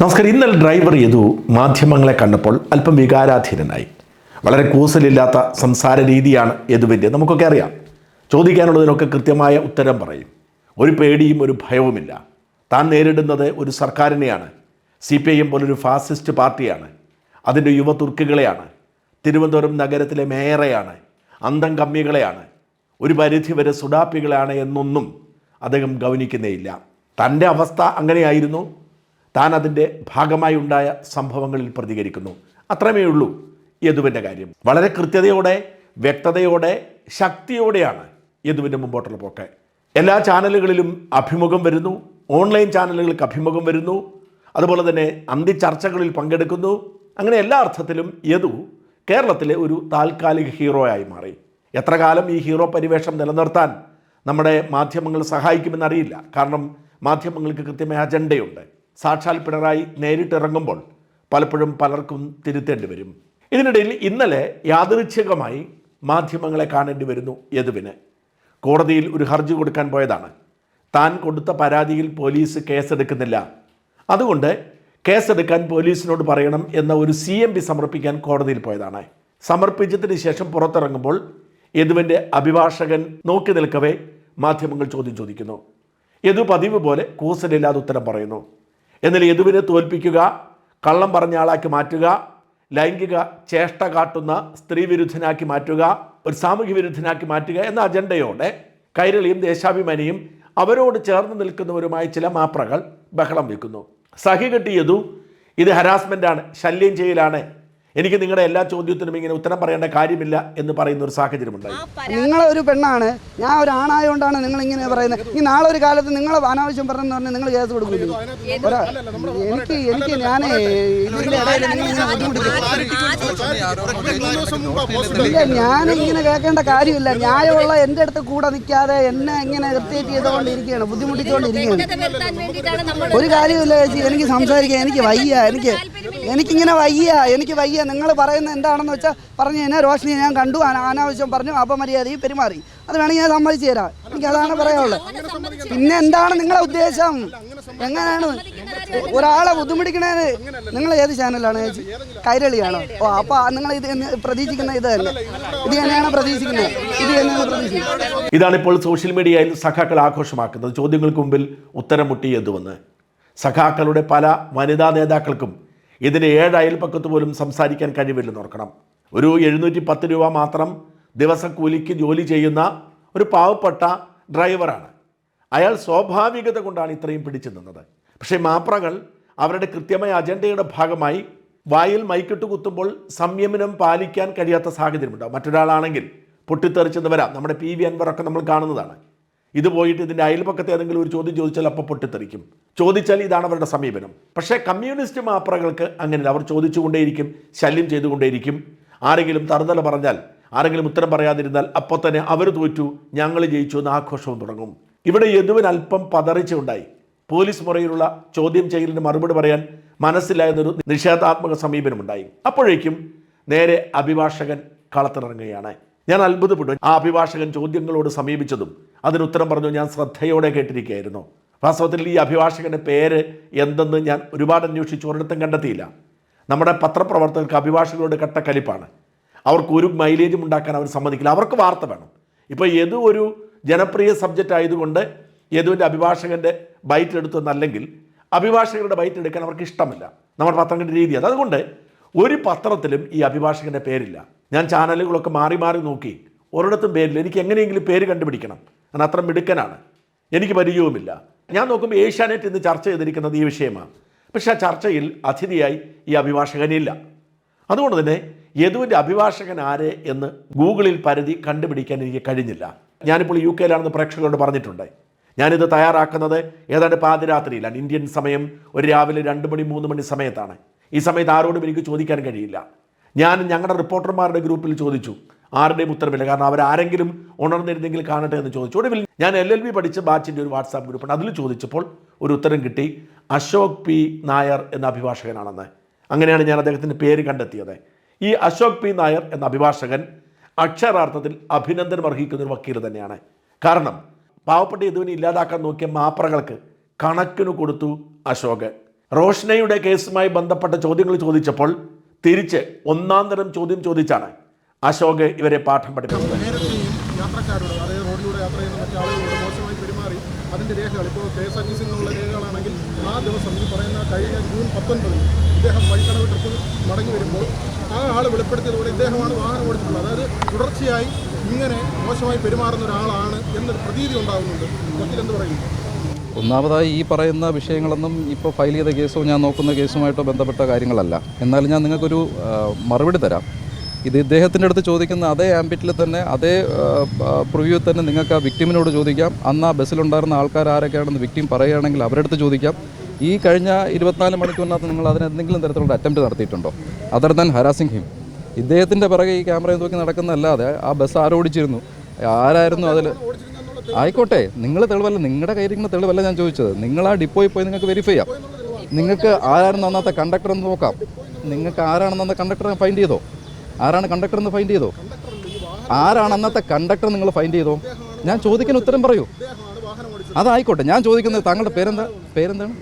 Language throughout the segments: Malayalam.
നമസ്കാരം. ഇന്നലെ ഡ്രൈവർ യദു മാധ്യമങ്ങളെ കണ്ടപ്പോൾ അല്പം വികാരാധീനനായി. വളരെ കൂസലില്ലാത്ത സംസാര രീതിയാണ് യദുവിന്റെ. നമുക്കൊക്കെ അറിയാം. ചോദിക്കാനുള്ളതിനൊക്കെ കൃത്യമായ ഉത്തരം പറയും. ഒരു പേടിയും ഒരു ഭയവുമില്ല. താൻ നേരിടുന്നത് ഒരു സർക്കാരിനെയാണ്. സി പി ഐ എം പോലൊരു ഫാസിസ്റ്റ് പാർട്ടിയാണ്. അതിന്റെ യുവ തുർക്കികളെയാണ്. തിരുവനന്തപുരം നഗരത്തിലെ മേയറെയാണ്. അന്തം കമ്മികളെയാണ്. ഒരു പരിധി വരെ സുഡാപ്പികളാണ് എന്നൊന്നും അദ്ദേഹം ഗൗനിക്കുന്നേയില്ല. തന്റെ അവസ്ഥ അങ്ങനെയായിരുന്നു. താൻ അതിന്റെ ഭാഗമായി ഉണ്ടായ സംഭവങ്ങളിൽ പ്രതികരിക്കുന്നു. അത്രമേ ഉള്ളൂ യദുവിന്റെ കാര്യം. വളരെ കൃത്യതയോടെ വ്യക്തതയോടെ ശക്തിയോടെയാണ് യദുവിന്റെ മുമ്പോട്ടുള്ള പോക്ക്. എല്ലാ ചാനലുകളിലും അഭിമുഖം വരുന്നു ഓൺലൈൻ ചാനലുകൾക്ക് അഭിമുഖം വരുന്നു അതുപോലെ തന്നെ അന്തിച്ചർച്ചകളിൽ പങ്കെടുക്കുന്നു. അങ്ങനെ എല്ലാ അർത്ഥത്തിലും യദു കേരളത്തിലെ ഒരു താൽക്കാലിക ആയി മാറി. എത്ര കാലം ഈ ഹീറോ പരിവേഷം നിലനിർത്താൻ നമ്മുടെ മാധ്യമങ്ങൾ സഹായിക്കുമെന്നറിയില്ല. കാരണം മാധ്യമങ്ങൾക്ക് കൃത്യമായ അജണ്ടയുണ്ട്. സാക്ഷാൽ പിണറായി നേരിട്ടിറങ്ങുമ്പോൾ പലപ്പോഴും പലർക്കും തിരുത്തേണ്ടി വരും. ഇതിനിടയിൽ ഇന്നലെ യാദൃച്ഛികമായി മാധ്യമങ്ങളെ കാണേണ്ടി വരുന്നു യദുവിന്. കോടതിയിൽ ഒരു ഹർജി കൊടുക്കാൻ പോയതാണ്. താൻ കൊടുത്ത പരാതിയിൽ പോലീസ് കേസെടുക്കുന്നില്ല. അതുകൊണ്ട് കേസെടുക്കാൻ പോലീസിനോട് പറയണം എന്ന ഒരു സി എം പി സമർപ്പിക്കാൻ കോടതിയിൽ പോയതാണ്. സമർപ്പിച്ചതിന് ശേഷം പുറത്തിറങ്ങുമ്പോൾ യദുവിന്റെ അഭിഭാഷകൻ നോക്കി നിൽക്കവേ മാധ്യമങ്ങൾ ചോദ്യം ചോദിക്കുന്നു. യദു പതിവ് പോലെ കൂസലില്ലാതെ ഉത്തരം പറയുന്നു. എന്നാൽ യദുവിനെ തോൽപ്പിക്കുക കള്ളം പറഞ്ഞ ആളാക്കി മാറ്റുക ലൈംഗിക ചേഷ്ട കാട്ടുന്ന സ്ത്രീ വിരുദ്ധനാക്കി മാറ്റുക ഒരു സാമൂഹ്യ വിരുദ്ധനാക്കി മാറ്റുക എന്ന അജണ്ടയോടെ കൈരളിയും ദേശാഭിമാനിയും അവരോട് ചേർന്ന് നിൽക്കുന്നവരുമായ ചില മാപ്രകൾ ബഹളം വെക്കുന്നു സഹി കെട്ടിയതു ഇത് ഹരാസ്മെന്റാണ് ശല്യം ചെയ്യലാണ് എനിക്ക് നിങ്ങളുടെ എല്ലാ ചോദ്യത്തിനും ഇങ്ങനെ ഉത്തരം പറയേണ്ട കാര്യമില്ല എന്ന് പറയുന്ന ഒരു സാഹചര്യമുണ്ടായി നിങ്ങൾ ഒരു പെണ്ണാണ് ഞാൻ ഒരു ആണായതുകൊണ്ടാണ് നിങ്ങൾ ഇങ്ങനെ പറയുന്നത് ഈ നാളെ ഒരു കാലത്ത് നിങ്ങൾ അനാവശ്യം പറഞ്ഞെന്ന് പറഞ്ഞാൽ നിങ്ങൾ കേസ് കൊടുക്കില്ല ഒരാ- എനിക്ക് എനിക്ക് ഞാൻ ഇല്ല ഞാൻ ഇങ്ങനെ കേൾക്കേണ്ട കാര്യമില്ല ന്യായമുള്ള എന്റെ അടുത്ത് കൂടെ നിൽക്കാതെ എന്നെ ഇങ്ങനെ ഇറിറ്റേറ്റ് ചെയ്തുകൊണ്ടിരിക്കുകയാണ് ബുദ്ധിമുട്ടിച്ചുകൊണ്ടിരിക്കുകയാണ് ഒരു കാര്യമില്ല ചേച്ചി എനിക്ക് സംസാരിക്കാൻ എനിക്ക് വയ്യ എനിക്ക് എനിക്കിങ്ങനെ വയ്യ എനിക്ക് വയ്യ നിങ്ങൾ പറയുന്നത് എന്താണെന്ന് വെച്ചാൽ പറഞ്ഞു കഴിഞ്ഞാൽ റോഷനി ഞാൻ കണ്ടു അന- അനാവശ്യം പറഞ്ഞു അപമര്യാദയും പെരുമാറി. അത് വേണമെങ്കിൽ ഞാൻ സമ്മതിച്ചു തരാം. എനിക്ക് അതാണ് പറയാനുള്ളത്. പിന്നെ എന്താണ് നിങ്ങളെ ഉദ്ദേശം? എങ്ങനെയാണ്? ഒരാളെ ബുദ്ധിമുട്ടിക്കണേന് നിങ്ങൾ ഏത് ചാനലാണ് ചേച്ചി കൈരളിയാണോ? ഓ അപ്പോൾ നിങ്ങൾ ഇത് പ്രതീക്ഷിക്കുന്ന ഇത് തന്നെ ഇത് തന്നെയാണ് പ്രതീക്ഷിക്കുന്നത്. ഇത് തന്നെയാണ് പ്രതീക്ഷിക്കുന്നത്. ഇതാണിപ്പോൾ സോഷ്യൽ മീഡിയയിൽ സഖാക്കൾ ആഘോഷമാക്കുന്നത്. ചോദ്യങ്ങൾക്ക് മുമ്പിൽ ഉത്തരം മുട്ടിയതുവന്ന്. സഖാക്കളുടെ പല വനിതാ നേതാക്കൾക്കും ഇതിന് ഏഴ് അയൽപ്പക്കത്ത് പോലും സംസാരിക്കാൻ കഴിവില്ലെന്ന് ഓർക്കണം. ഒരു എഴുന്നൂറ്റി പത്ത് രൂപ മാത്രം ദിവസക്കൂലിക്ക് ജോലി ചെയ്യുന്ന ഒരു പാവപ്പെട്ട ഡ്രൈവറാണ്. അയാൾ സ്വാഭാവികത കൊണ്ടാണ് ഇത്രയും പിടിച്ചു നിന്നത്. പക്ഷേ മാപ്രകൾ അവരുടെ കൃത്യമായ അജണ്ടയുടെ ഭാഗമായി വായിൽ മൈക്കിട്ട് കുത്തുമ്പോൾ സംയമനം പാലിക്കാൻ കഴിയാത്ത സാഹചര്യമുണ്ടാകും മറ്റൊരാളാണെങ്കിൽ പൊട്ടിത്തെറിച്ചെന്ന് വരാം. നമ്മുടെ പി വി അൻവറൊക്കെ നമ്മൾ കാണുന്നതാണ്. ഇത് പോയിട്ട് ഇതിന്റെ അയൽപക്കത്തെ ഏതെങ്കിലും ഒരു ചോദ്യം ചോദിച്ചാൽ അപ്പോൾ പൊട്ടിത്തെറിക്കും. ചോദിച്ചാൽ ഇതാണ് അവരുടെ സമീപനം. പക്ഷേ കമ്മ്യൂണിസ്റ്റ് മാപ്രകൾക്ക് അങ്ങനെ അവർ ചോദിച്ചുകൊണ്ടേയിരിക്കും ശല്യം ചെയ്തുകൊണ്ടേയിരിക്കും. ആരെങ്കിലും തറുതല പറഞ്ഞാൽ ആരെങ്കിലും ഉത്തരം പറയാതിരുന്നാൽ അപ്പോൾ തന്നെ അവർ തോറ്റു ഞങ്ങൾ ജയിച്ചു എന്ന് ആഘോഷവും തുടങ്ങും. ഇവിടെ യദുവിന് അല്പം പതറിച്ചുണ്ടായി പോലീസ് മുറയിലുള്ള ചോദ്യം ചെയ്യലിന് മറുപടി പറയാൻ മനസ്സിലായെന്നൊരു നിഷേധാത്മക സമീപനമുണ്ടായി. അപ്പോഴേക്കും നേരെ അഭിഭാഷകൻ കളത്തിലിറങ്ങുകയാണ്. ഞാൻ അത്ഭുതപ്പെട്ടു. ആ അഭിഭാഷകൻ ചോദ്യങ്ങളോട് സമീപിച്ചതും അതിന് ഉത്തരം പറഞ്ഞു ഞാൻ ശ്രദ്ധയോടെ കേട്ടിരിക്കുകയായിരുന്നു. വാസ്തവത്തിൽ ഈ അഭിഭാഷകന്റെ പേര് എന്തെന്ന് ഞാൻ ഒരുപാട് അന്വേഷിച്ചു ഒരിടത്തും കണ്ടെത്തിയില്ല. നമ്മുടെ പത്രപ്രവർത്തകർക്ക് അഭിഭാഷകരോട് കട്ടക്കലിപ്പാണ് അവർക്ക് ഒരു മൈലേജും ഉണ്ടാക്കാൻ അവർ സമ്മതിക്കില്ല. അവർക്ക് വാർത്ത വേണം. ഇപ്പോൾ ഏതു ഒരു ജനപ്രിയ സബ്ജക്റ്റ് ആയതുകൊണ്ട് യദുവിന്റെ അഭിഭാഷകന്റെ ബൈറ്റ് എടുത്തെന്നല്ലെങ്കിൽ അഭിഭാഷകരുടെ ബൈറ്റ് എടുക്കാൻ അവർക്ക് ഇഷ്ടമില്ല. നമ്മുടെ പത്രങ്ങളുടെ രീതി. അത് അതുകൊണ്ട് ഒരു പത്രത്തിലും ഈ അഭിഭാഷകന്റെ പേരില്ല. ഞാൻ ചാനലുകളൊക്കെ മാറി മാറി നോക്കി. ഒരിടത്തും പേരില്ല. എനിക്ക് എങ്ങനെയെങ്കിലും പേര് കണ്ടുപിടിക്കണം. ഞാൻ അത്ര മിടുക്കനാണ്. എനിക്ക് പരിചയവുമില്ല. ഞാൻ നോക്കുമ്പോൾ ഏഷ്യാനെറ്റ് ഇന്ന് ചർച്ച ചെയ്തിരിക്കുന്നത് ഈ വിഷയമാണ്. പക്ഷേ ആ ചർച്ചയിൽ അതിഥിയായി ഈ അഭിഭാഷകനില്ല. അതുകൊണ്ട് തന്നെ യദുവിന്റെ അഭിഭാഷകൻ ആര് എന്ന് ഗൂഗിളിൽ പരിധി കണ്ടുപിടിക്കാൻ എനിക്ക് കഴിഞ്ഞില്ല. ഞാനിപ്പോൾ യു കെയിലാണെന്ന് പ്രേക്ഷകരോട് പറഞ്ഞിട്ടുണ്ട്. ഞാനിത് തയ്യാറാക്കുന്നത് ഏതാണ്ട് പാതിരാത്രിയിലാണ്. ഇന്ത്യൻ സമയം ഒരു രാവിലെ രണ്ട് മണി മൂന്ന് മണി സമയത്താണ്. ഈ സമയത്ത് ആരോടും എനിക്ക് ചോദിക്കാൻ കഴിയില്ല. ഞാൻ ഞങ്ങളുടെ റിപ്പോർട്ടർമാരുടെ ഗ്രൂപ്പിൽ ചോദിച്ചു. ആരുടെയും ഉത്തരവില്ല. കാരണം അവരാരെങ്കിലും ഉണർന്നിരുന്നെങ്കിൽ കാണട്ടെ എന്ന് ചോദിച്ചു. ഒടുവിൽ ഞാൻ എൽ എൽ ബി പഠിച്ച ബാച്ചിന്റെ ഒരു വാട്സാപ്പ് ഗ്രൂപ്പുണ്ട് അതിൽ ചോദിച്ചപ്പോൾ ഒരു ഉത്തരം കിട്ടി. അശോക് പി നായർ എന്ന അഭിഭാഷകനാണെന്ന്. അങ്ങനെയാണ് ഞാൻ അദ്ദേഹത്തിന്റെ പേര് കണ്ടെത്തിയത്. ഈ അശോക് പി നായർ എന്ന അഭിഭാഷകൻ അക്ഷരാർത്ഥത്തിൽ അഭിനന്ദനം അർഹിക്കുന്ന ഒരു വക്കീൽ തന്നെയാണ്. കാരണം പാവപ്പെട്ട യദുവിനെ ഇല്ലാതാക്കാൻ നോക്കിയ മാപ്രകൾക്ക് കണക്കിന് കൊടുത്തു അശോക്. റോഷ്നയുടെ കേസുമായി ബന്ധപ്പെട്ട ചോദ്യങ്ങൾ ചോദിച്ചപ്പോൾ തിരിച്ച് ഒന്നാം തരം ചോദ്യം ചോദിച്ചാണ് അശോക് ഇവരെ പാഠം പഠിപ്പിച്ചത്. റോഡിലൂടെ യാത്ര ചെയ്യുന്ന മോശമായി രേഖകൾ. ഇപ്പോൾ രേഖകളാണെങ്കിൽ ആ ദിവസം പറയുന്ന ആ ആൾ വാഹനം അതായത് തുടർച്ചയായി ഇങ്ങനെ മോശമായി പെരുമാറുന്ന ഒരാളാണ് എന്നൊരു പ്രതീതി ഉണ്ടാകുന്നുണ്ട്. വക്കീലെന്ത് പറയുന്നു? ഒന്നാമതായി ഈ പറയുന്ന വിഷയങ്ങളൊന്നും ഇപ്പോൾ ഫയൽ ചെയ്ത കേസോ ഞാൻ നോക്കുന്ന കേസുമായിട്ടോ ബന്ധപ്പെട്ട കാര്യങ്ങളല്ല. എന്നാലും ഞാൻ നിങ്ങൾക്കൊരു മറുപടി തരാം. ഇത് ഇദ്ദേഹത്തിന്റെ അടുത്ത് ചോദിക്കുന്ന അതേ ആംബിറ്റിൽ തന്നെ അതേ പ്രിവ്യൂ തന്നെ നിങ്ങൾക്ക് ആ വിക്ടിമിനോട് ചോദിക്കാം. അന്ന് ആ ബസ്സിലുണ്ടായിരുന്ന ആൾക്കാർ ആരൊക്കെയാണെന്ന് വിക്ടിം പറയുകയാണെങ്കിൽ അവരുടെ അടുത്ത് ചോദിക്കാം. ഈ കഴിഞ്ഞ ഇരുപത്തിനാല് മണിക്കൂറിനകത്ത് നിങ്ങൾ അതിന് എന്തെങ്കിലും തരത്തിലുള്ള അറ്റംപ്റ്റ് നടത്തിയിട്ടുണ്ടോ? അതർ ദാൻ ഹരാസിംഗ് ഹിം ഇദ്ദേഹത്തിന്റെ പിറകെ ഈ ക്യാമറയിൽ നോക്കി നടക്കുന്നതല്ലാതെ ആ ബസ് ആരോടിച്ചിരുന്നു? ആരായിരുന്നു അതിൽ ആയിക്കോട്ടെ നിങ്ങൾ തെളിവല്ല നിങ്ങളുടെ കയ്യിരിക്കുന്ന തെളിവല്ല ഞാൻ ചോദിച്ചത്. നിങ്ങൾ ആ ഡിപ്പോയിൽ പോയി നിങ്ങൾക്ക് വെരിഫൈ ചെയ്യാം. നിങ്ങൾക്ക് ആരാണെന്ന് അന്നത്തെ കണ്ടക്ടർ എന്ന് നോക്കാം. നിങ്ങൾക്ക് ആരാണെന്ന് അന്ന കണ്ടക്ടറെ ഫൈൻഡ് ചെയ്തോ? ആരാണ് കണ്ടക്ടർ എന്ന് ഫൈൻഡ് ചെയ്തോ? ആരാണ് അന്നത്തെ കണ്ടക്ടർ നിങ്ങൾ ഫൈൻഡ് ചെയ്തോ? ഞാൻ ചോദിക്കുന്ന ഉത്തരം പറയൂ. അതായിക്കോട്ടെ ഞാൻ ചോദിക്കുന്നത് താങ്കളുടെ പേരെന്താ? പേരെന്താണ്?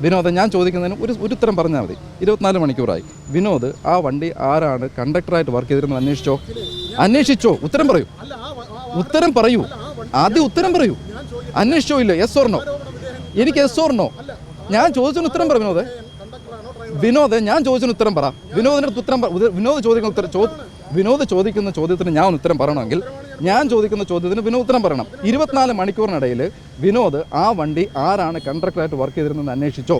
വിനോദ്. ഞാൻ ചോദിക്കുന്നതിന് ഒരു ഒരു ഉത്തരം പറഞ്ഞാൽ മതി. ഇരുപത്തിനാല് മണിക്കൂറായി. വിനോദ് ആ വണ്ടി ആരാണ് കണ്ടക്ടറായിട്ട് വർക്ക് ചെയ്തിരുന്നത്? അന്വേഷിച്ചോ? അന്വേഷിച്ചോ. ഉത്തരം പറയൂ. ഉത്തരം പറയൂ. ആദ്യം ഉത്തരം പറയൂ. അന്വേഷിച്ചോ ഇല്ല എസ് ഓർണോ എനിക്ക് എസ് ഓർണോ ഞാൻ ചോദിച്ചതിന് ഉത്തരം പറ വിനോദ്. വിനോദ് ഞാൻ ചോദിച്ചതിന് ഉത്തരം പറ. വിനോദിന്റെ അടുത്ത് ഉത്തരം വിനോദ് ചോദിക്കുന്ന ഉത്തരം ചോ വിനോദ് ചോദിക്കുന്ന ചോദ്യത്തിന് ഞാൻ ഉത്തരം പറയണമെങ്കിൽ ഞാൻ ചോദിക്കുന്ന ചോദ്യത്തിന് വിനോദ് ഉത്തരം പറയണം. ഇരുപത്തിനാല് മണിക്കൂറിനിടയിൽ വിനോദ് ആ വണ്ടി ആരാണ് കണ്ടക്ടറായിട്ട് വർക്ക് ചെയ്തിരുന്നത് അന്വേഷിച്ചോ?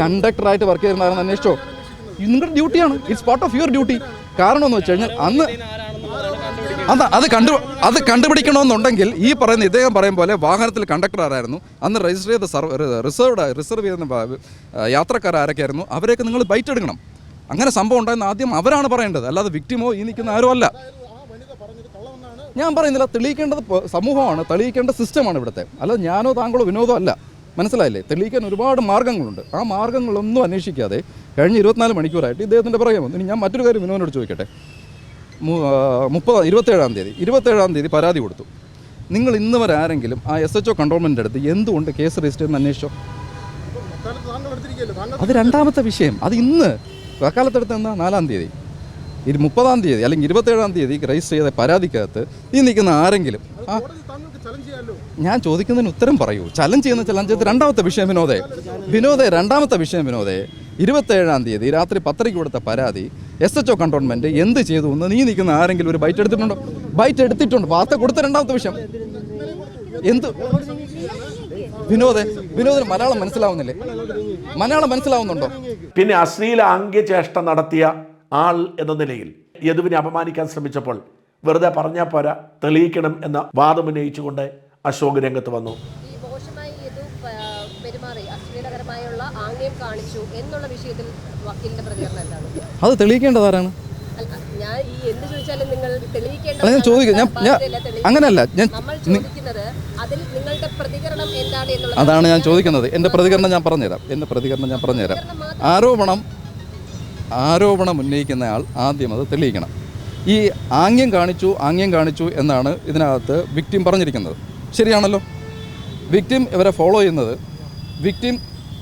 കണ്ടക്ടറായിട്ട് വർക്ക് ചെയ്തിരുന്നാരെന്ന് അന്വേഷിച്ചോ? നിങ്ങളുടെ ഡ്യൂട്ടിയാണ് it's part of your duty കാരണം എന്ന് വെച്ച് കഴിഞ്ഞാൽ അന്ന് അത് അത് കണ്ടു അത് കണ്ടുപിടിക്കണമെന്നുണ്ടെങ്കിൽ ഈ പറയുന്ന ഇദ്ദേഹം പറയും പോലെ വാഹനത്തിൽ കണ്ടക്ടർ ആരായിരുന്നു? അന്ന് രജിസ്റ്റർ ചെയ്ത റിസർവ്ഡ് റിസർവ് ചെയ്യുന്ന യാത്രക്കാർ ആരൊക്കെയായിരുന്നു? അവരെയൊക്കെ നിങ്ങൾ ബൈറ്റ് എടുക്കണം. അങ്ങനെ സംഭവം ഉണ്ടായെന്ന് ആദ്യം അവരാണ് പറയേണ്ടത്. അല്ലാതെ വിക്ടിമോ ഈ നിൽക്കുന്ന ആരും അല്ല. ഞാൻ പറയുന്നില്ല തെളിയിക്കേണ്ടത് സമൂഹമാണ് തെളിയിക്കേണ്ട സിസ്റ്റമാണ് ഇവിടുത്തെ. അല്ലാതെ ഞാനോ താങ്കളോ വിനോദോ അല്ല. മനസ്സിലായില്ലേ? തെളിയിക്കാൻ ഒരുപാട് മാർഗങ്ങളുണ്ട് ആ മാർഗങ്ങളൊന്നും അന്വേഷിക്കാതെ കഴിഞ്ഞ ഇരുപത്തിനാല് മണിക്കൂറായിട്ട് ഇദ്ദേഹത്തിന്റെ പുറകെ വന്നു. ഇനി ഞാൻ മറ്റൊരു കാര്യം വിനോദിനോട് ചോദിക്കട്ടെ? മുപ്പത് ഇരുപത്തേഴാം തീയതി ഇരുപത്തേഴാം തീയതി പരാതി കൊടുത്തു. നിങ്ങൾ ഇന്ന് വരെ ആരെങ്കിലും ആ എസ് എച്ച് ഒ കൺട്രോൾമെന്റ് അടുത്ത് എന്തുകൊണ്ട് കേസ് രജിസ്റ്റർ ചെയ്യുന്ന അന്വേഷിച്ചോ? അത് രണ്ടാമത്തെ വിഷയം. അത് ഇന്ന് വക്കാലത്തെടുത്ത് എന്താ? നാലാം തീയതി. ഇരു മുപ്പതാം തീയതി അല്ലെങ്കിൽ ഇരുപത്തേഴാം തീയതി രജിസ്റ്റർ ചെയ്ത പരാതിക്കകത്ത് ഈ നിൽക്കുന്ന ആരെങ്കിലും ഞാൻ ചോദിക്കുന്നതിന് ഉത്തരം പറയൂ. ചലഞ്ച് ചെയ്യുന്ന ചലഞ്ച് രണ്ടാമത്തെ വിഷയം വിനോദേ. വിനോദേ രണ്ടാമത്തെ വിഷയം വിനോദേ. ഇരുപത്തേഴാം തീയതി രാത്രി പത്തരയ്ക്ക് കൊടുത്ത പരാതി എസ് എച്ച് ഒ കണ്ടോൺമെന്റ് എന്ത് ചെയ്തു എന്ന് നീ നിൽക്കുന്ന ആരെങ്കിലും ഒരു ബൈറ്റ് എടുത്തിട്ടുണ്ടോ? ബൈറ്റ് എടുത്തിട്ടുണ്ട്. വാർത്ത കൊടുത്ത രണ്ടാമത്തെ വിഷയം. എന്ത്? വിനോദേ വിനോദിന് മലയാളം മനസ്സിലാവുന്നില്ലേ? മലയാളം മനസ്സിലാവുന്നുണ്ടോ? പിന്നെ അശ്ലീല അംഗ്യചേഷ്ട നടത്തിയ ആൾ എന്ന നിലയിൽ യദുവിനെ അപമാനിക്കാൻ ശ്രമിച്ചപ്പോൾ വെറുതെ പറഞ്ഞാൽ പോരാ തെളിയിക്കണം എന്ന വാദമുന്നയിച്ചുകൊണ്ട് അശോക് രംഗത്ത് വന്നു ഈ മോശമായി ഇത് പ- പെരുമാറി അശ്ലീലകരമായുള്ള ആംഗ്യം കാണിച്ചു എന്നുള്ള വിഷയത്തിൽ വക്കീലിന്റെ പ്രതികരണം എന്താണ്? അത് തെളിയിക്കേണ്ടത് ആരാണ്? ഞാൻ ഈ എന്ത് ചോദിച്ചാലും നിങ്ങൾ തെളിയിക്കേണ്ട ഞാൻ ചോദിക്കും. ഞാൻ ഞാൻ അങ്ങനെയല്ല ഞാൻ നമ്മൾ ചോദിക്കുന്നത് അതിൽ നിങ്ങളുടെ പ്രതികരണം എന്താണ് എന്നുള്ളത് അതാണ് ഞാൻ ചോദിക്കുന്നത്. എന്റെ പ്രതികരണം ഞാൻ പറഞ്ഞുതരാം. എന്റെ പ്രതികരണം ഞാൻ പറഞ്ഞുതരാം. ആരോപണം ആരോപണം ഉന്നയിക്കുന്നയാൾ ആദ്യം അത് തെളിയിക്കണം. ഈ ആംഗ്യം കാണിച്ചു ആംഗ്യം കാണിച്ചു എന്നാണ് ഇതിനകത്ത് വിക്ടിം പറഞ്ഞിരിക്കുന്നത്. ശരിയാണല്ലോ. വിക്ടിം ഇവരെ ഫോളോ ചെയ്യുന്നത്. വിക്ടിം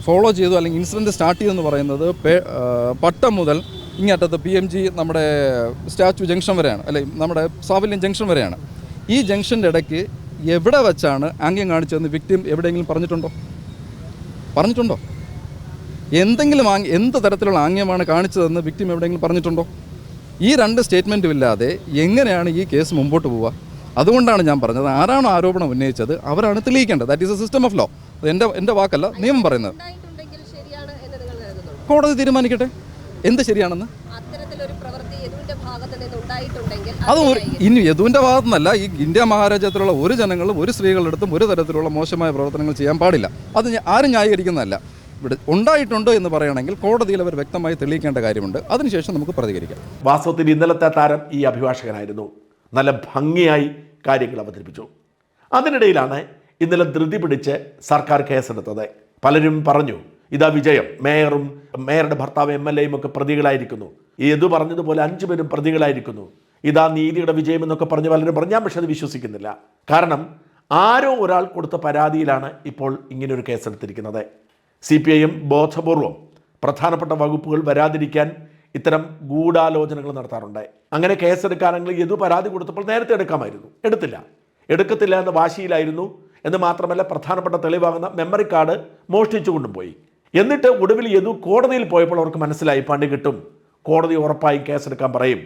ഫോളോ ചെയ്തു അല്ലെങ്കിൽ ഇൻസിഡന്റ് സ്റ്റാർട്ട് ചെയ്തെന്ന് പറയുന്നത് പട്ടം മുതൽ ഇങ്ങേറ്റത്ത് പി എം ജി നമ്മുടെ സ്റ്റാച്ചു ജംഗ്ഷൻ വരെയാണ്. അല്ലെ നമ്മുടെ സാവല്യം ജംഗ്ഷൻ വരെയാണ്. ഈ ജംഗ്ഷന്റെ ഇടയ്ക്ക് എവിടെ വെച്ചാണ് ആംഗ്യം കാണിച്ചതെന്ന് വിക്ടിം എവിടെയെങ്കിലും പറഞ്ഞിട്ടുണ്ടോ? പറഞ്ഞിട്ടുണ്ടോ? എന്തെങ്കിലും ആംഗ്യ എന്ത് തരത്തിലുള്ള ആംഗ്യമാണ് കാണിച്ചതെന്ന് വിക്ടിം എവിടെയെങ്കിലും പറഞ്ഞിട്ടുണ്ടോ? ഈ രണ്ട് സ്റ്റേറ്റ്മെന്റും ഇല്ലാതെ എങ്ങനെയാണ് ഈ കേസ് മുമ്പോട്ട് പോവുക? അതുകൊണ്ടാണ് ഞാൻ പറഞ്ഞത് ആരാണോ ആരോപണം ഉന്നയിച്ചത് അവരാണ് തെളിയിക്കേണ്ടത്. That is a system of law അത് എന്റെ എന്റെ വാക്കല്ല നിയമം പറയുന്നത്. കോടതി തീരുമാനിക്കട്ടെ. എന്ത് ശരിയാണെന്ന്? അത് ഒരു ഇനി യദുവിന്റെ ഭാഗത്തുനിന്നല്ല ഈ ഇന്ത്യ മഹാരാജ്യത്തിലുള്ള ഒരു ജനങ്ങളും ഒരു സ്ത്രീകളുടെ അടുത്തും ഒരു തരത്തിലുള്ള മോശമായ പ്രവർത്തനങ്ങൾ ചെയ്യാൻ പാടില്ല. അത് ആരും ന്യായീകരിക്കുന്നതല്ല. ഇവിടെ ഉണ്ടായിട്ടുണ്ട് എന്ന് പറയുകയാണെങ്കിൽ കോടതിയിൽ അവർ വ്യക്തമായി തെളിയിക്കേണ്ട കാര്യമുണ്ട്. അതിനുശേഷം നമുക്ക് പ്രതികരിക്കാം. വാസ്തവത്തിൽ ഇന്നലത്തെ താരം ഈ അഭിഭാഷകനായിരുന്നു. നല്ല ഭംഗിയായി കാര്യങ്ങൾ അവതരിപ്പിച്ചു. അതിനിടയിലാണ് ഇന്നലെ ധൃതി പിടിച്ച് സർക്കാർ കേസെടുത്തത്. പലരും പറഞ്ഞു ഇതാ വിജയം. മേയറും മേയറുടെ ഭർത്താവ് എം എൽ എയും ഒക്കെ പ്രതികളായിരിക്കുന്നു. ഏതു പറഞ്ഞതുപോലെ അഞ്ചു പേരും പ്രതികളായിരിക്കുന്നു. ഇതാ നീതിയുടെ വിജയം എന്നൊക്കെ പറഞ്ഞ് പലരും പറഞ്ഞു. ഞാൻ പക്ഷെ അത് വിശ്വസിക്കുന്നില്ല. കാരണം ആരോ ഒരാൾ കൊടുത്ത പരാതിയിലാണ് ഇപ്പോൾ ഇങ്ങനൊരു കേസെടുത്തിരിക്കുന്നത്. സി പി ഐ എം ബോധപൂർവം പ്രധാനപ്പെട്ട വകുപ്പുകൾ വരാതിരിക്കാൻ ഇത്തരം ഗൂഢാലോചനകൾ നടത്താറുണ്ട്. അങ്ങനെ കേസെടുക്കാനെങ്കിൽ യദു പരാതി കൊടുത്തപ്പോൾ നേരത്തെ എടുക്കാമായിരുന്നു. എടുത്തില്ല. എടുക്കത്തില്ല എന്ന വാശിയിലായിരുന്നു എന്ന് മാത്രമല്ല പ്രധാനപ്പെട്ട തെളിവാകുന്ന മെമ്മറി കാർഡ് മോഷ്ടിച്ചു കൊണ്ടുപോയി എന്നിട്ട് ഒടുവിൽ യദു കോടതിയിൽ പോയപ്പോൾ അവർക്ക് മനസ്സിലായി പണി കിട്ടും. കോടതി ഉറപ്പായും കേസെടുക്കാൻ പറയും.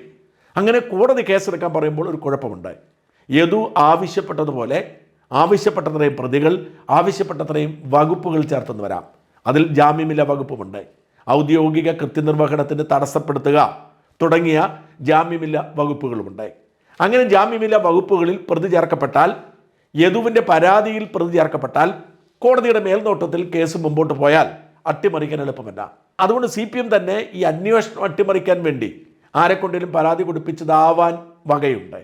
അങ്ങനെ കോടതി കേസെടുക്കാൻ പറയുമ്പോൾ ഒരു കുഴപ്പമുണ്ട്. യദു ആവശ്യപ്പെട്ടതുപോലെ ആവശ്യപ്പെട്ടത്രയും പ്രതികൾ ആവശ്യപ്പെട്ടത്രയും വകുപ്പുകൾ ചേർത്തെന്ന് വരാം. അതിൽ ജാമ്യമില്ല വകുപ്പുമുണ്ട്. ഔദ്യോഗിക കൃത്യനിർവഹണത്തിന് തടസ്സപ്പെടുത്തുക തുടങ്ങിയ ജാമ്യമില്ല വകുപ്പുകളുമുണ്ട്. അങ്ങനെ ജാമ്യമില്ല വകുപ്പുകളിൽ പ്രതി ചേർക്കപ്പെട്ടാൽ യദുവിന്റെ പരാതിയിൽ പ്രതി ചേർക്കപ്പെട്ടാൽ കോടതിയുടെ മേൽനോട്ടത്തിൽ കേസ് മുമ്പോട്ട് പോയാൽ അട്ടിമറിക്കാൻ എളുപ്പമല്ല. അതുകൊണ്ട് സി പി എം തന്നെ ഈ അന്വേഷണം അട്ടിമറിക്കാൻ വേണ്ടി ആരെക്കൊണ്ടെങ്കിലും പരാതി കൊടുപ്പിച്ചതാവാൻ വകയുണ്ട്.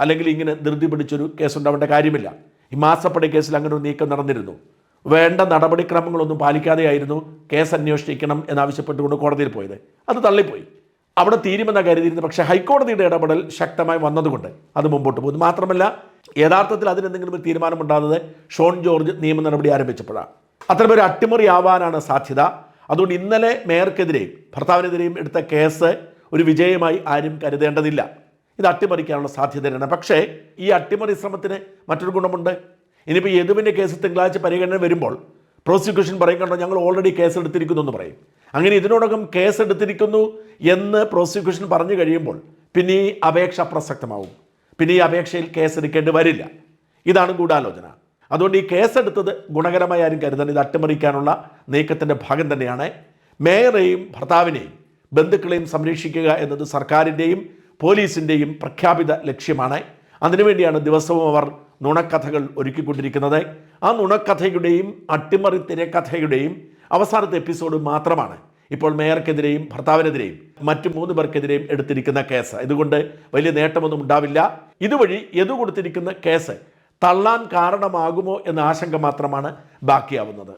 അല്ലെങ്കിൽ ഇങ്ങനെ ധൃതി പിടിച്ചൊരു കേസുണ്ടാവേണ്ട കാര്യമില്ല. ഈ മാസപ്പടി കേസിൽ അങ്ങനെ ഒരു നീക്കം നടന്നിരുന്നു. വേണ്ട നടപടിക്രമങ്ങളൊന്നും പാലിക്കാതെയായിരുന്നു കേസ് അന്വേഷിക്കണം എന്നാവശ്യപ്പെട്ടുകൊണ്ട് കോടതിയിൽ പോയത്. അത് തള്ളിപ്പോയി. അവിടെ തീരുമെന്ന കരുതിയിരുന്നു പക്ഷേ ഹൈക്കോടതിയുടെ ഇടപെടൽ ശക്തമായി വന്നതുകൊണ്ട് അത് മുമ്പോട്ട് പോകുന്നു മാത്രമല്ല യഥാർത്ഥത്തിൽ അതിനെന്തെങ്കിലും ഒരു തീരുമാനമുണ്ടാകുന്നത് ഷോൺ ജോർജ് നിയമ നടപടി ആരംഭിച്ചപ്പോഴാണ്. അത്തരമൊരു അട്ടിമറി ആവാനാണ് സാധ്യത. അതുകൊണ്ട് ഇന്നലെ മേയർക്കെതിരെയും ഭർത്താവിനെതിരെയും എടുത്ത കേസ് ഒരു വിജയമായി ആരും കരുതേണ്ടതില്ല. ഇത് അട്ടിമറിക്കാനുള്ള സാധ്യതയാണ്. പക്ഷേ ഈ അട്ടിമറി ശ്രമത്തിന് മറ്റൊരു ഗുണമുണ്ട്. ഇനിയിപ്പോൾ യദുവിന്റെ കേസ് തിങ്കളാഴ്ച പരിഗണന വരുമ്പോൾ പ്രോസിക്യൂഷൻ പറയും കണ്ടോ ഞങ്ങൾ ഓൾറെഡി കേസ് എടുത്തിരിക്കുന്നു എന്ന് പറയും. അങ്ങനെ ഇതിനോടകം കേസ് എടുത്തിരിക്കുന്നു എന്ന് പ്രോസിക്യൂഷൻ പറഞ്ഞു കഴിയുമ്പോൾ പിന്നെ ഈ അപേക്ഷ അപ്രസക്തമാവും പിന്നെ ഈ അപേക്ഷയിൽ കേസ് എടുക്കേണ്ടി വരില്ല. ഇതാണ് ഗൂഢാലോചന. അതുകൊണ്ട് ഈ കേസെടുത്തത് ഗുണകരമായി ആരും കരുതണം ഇത് അട്ടിമറിക്കാനുള്ള നീക്കത്തിന്റെ ഭാഗം തന്നെയാണ്. മേയറെയും ഭർത്താവിനെയും ബന്ധുക്കളെയും സംരക്ഷിക്കുക എന്നത് സർക്കാരിന്റെയും പോലീസിന്റെയും പ്രഖ്യാപിത ലക്ഷ്യമാണ്. അതിനുവേണ്ടിയാണ് ദിവസവും അവർ നുണക്കഥകൾ ഒരുക്കിക്കൊണ്ടിരിക്കുന്നത്. ആ നുണക്കഥയുടെയും അട്ടിമറി തിരക്കഥയുടെയും അവസാനത്തെ എപ്പിസോഡ് മാത്രമാണ്. ഇപ്പോൾ മേയർക്കെതിരെയും ഭർത്താവിനെതിരെയും മറ്റ് മൂന്ന് പേർക്കെതിരെയും എടുത്തിരിക്കുന്ന കേസ്. ഇതുകൊണ്ട് വലിയ നേട്ടമൊന്നും ഉണ്ടാവില്ല. ഇതുവഴി എതു കൊടുത്തിരിക്കുന്ന കേസ് തള്ളാൻ കാരണമാകുമോ എന്ന ആശങ്ക മാത്രമാണ് ബാക്കിയാവുന്നത്.